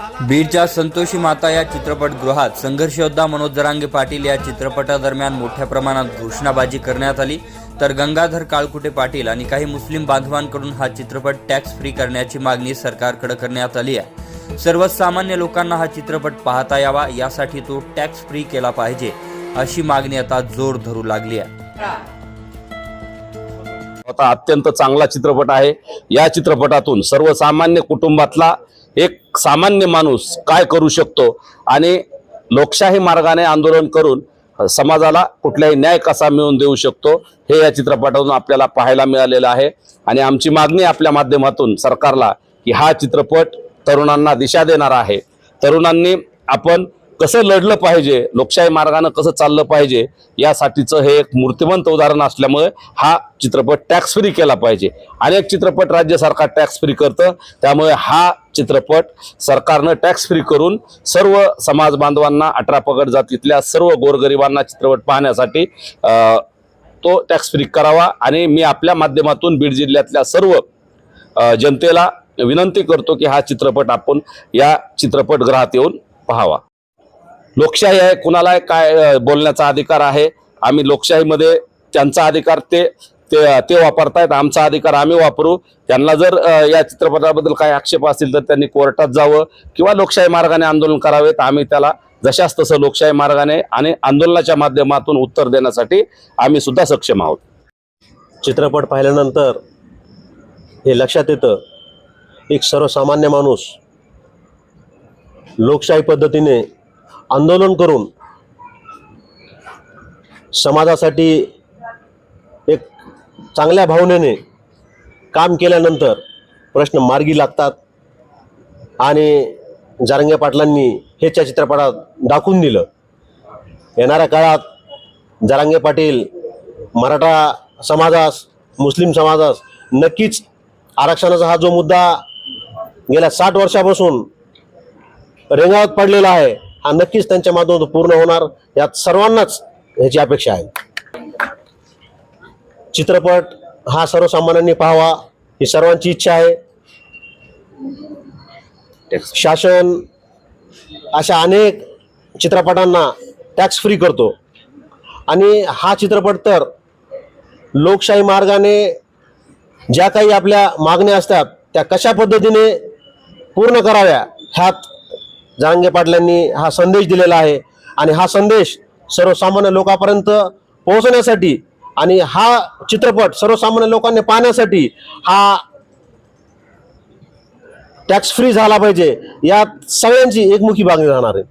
बीडच्या संतोषी माता या चित्रपटगृहात संघर्षयोद्धा मनोज जरांगे पाटील या चित्रपटादरम्यान मोठ्या प्रमाणात घोषणाबाजी करण्यात आली. तर गंगाधर काळकुटे पाटील आणि काही मुस्लिम बांधवांकडून हा चित्रपट टॅक्स फ्री करण्याची मागणी सरकारकडे करण्यात आली आहे. सर्वसामान्य लोकांना हा चित्रपट पाहता यावा यासाठी तो टॅक्स फ्री केला पाहिजे अशी मागणी आता जोर धरू लागली आहे. आता अत्यंत चांगला चित्रपट आहे. या चित्रपटातून सर्वसामान्य कुटुंबातला एक सामान्य माणूस काय करू शकतो? आणि लोकशाही मार्गाने आंदोलन करून समाजाला कुठलाही न्याय कसा मिळवून देऊ शकतो हे या चित्रपटातून आपल्याला पाहायला मिळालेलं आहे. आणि आमची मागणी आपल्या माध्यमातून सरकारला की हा चित्रपट तरुणांना दिशा देणारा आहे. तरुणांनी आपण कसं लढलं पाहिजे लोकशाही मार्गानं कसं चाललं पाहिजे यासाठीचं हे एक मूर्तिमंत उदाहरण असल्यामुळे हा चित्रपट टॅक्स फ्री केला पाहिजे. अनेक चित्रपट राज्य सरकार टॅक्स फ्री करतं त्यामुळे हा चित्रपट सरकारनं टॅक्स फ्री करून सर्व समाज बांधवांना अठरा पगड जातीतल्या सर्व गोरगरिबांना चित्रपट पाहण्यासाठी तो टॅक्स फ्री करावा. आणि मी आपल्या माध्यमातून बीड जिल्ह्यातल्या सर्व जनतेला विनंती करतो की हा चित्रपट आपण या चित्रपटगृहात येऊन पाहावा. लोकशाही आहे कुणाला काय बोलण्याचा अधिकार आहे आम्ही लोकशाहीमध्ये त्यांचा अधिकार ते ते ते वापरतायत आमचा अधिकार आम्ही वापरू. त्यांना जर या चित्रपटाबद्दल काही आक्षेप असतील तर त्यांनी कोर्टात जावं किंवा लोकशाही मार्गाने आंदोलन करावे तर आम्ही त्याला जशास तसं लोकशाही मार्गाने आणि आंदोलनाच्या माध्यमातून उत्तर देण्यासाठी आम्ही सुद्धा सक्षम आहोत. चित्रपट पाहिल्यानंतर हे लक्षात येतं एक सर्वसामान्य माणूस लोकशाही पद्धतीने आंदोलन करून समाजासाठी एक चांगल्या भावनेने काम केल्यानंतर प्रश्न मार्गी लागतात आणि जारंगे पाटलांनी हे या चित्रपटात दाखवून दिलं. येणाऱ्या काळात जारांगे पाटील मराठा समाजास मुस्लिम समाजास नक्कीच आरक्षणाचा हा जो मुद्दा गेल्या साठ वर्षापासून रेंगावत पडलेला आहे हा नक्कीच त्यांच्या माध्यमातून पूर्ण होणार. यात सर्वांनाच ह्याची अपेक्षा आहे. चित्रपट हा सर्वसामान्यांनी पाहावा ही सर्वांची इच्छा आहे. शासन अशा अनेक चित्रपटांना टॅक्स फ्री करतो. आणि हा चित्रपट तर लोकशाही मार्गाने ज्या काही आपल्या मागण्या असतात त्या कशा पद्धतीने पूर्ण कराव्या ह्यात जहांगे पाटलांनी हा संदेश दिलेला आहे. आणि हा संदेश सर्वसामान्य लोकांपर्यंत पोहोचण्यासाठी आणि हा चित्रपट सर्वसामान्य लोकांनी पाहण्यासाठी हा टॅक्स फ्री झाला पाहिजे. यात सगळ्यांची एकमुखी मागणी राहणार आहे.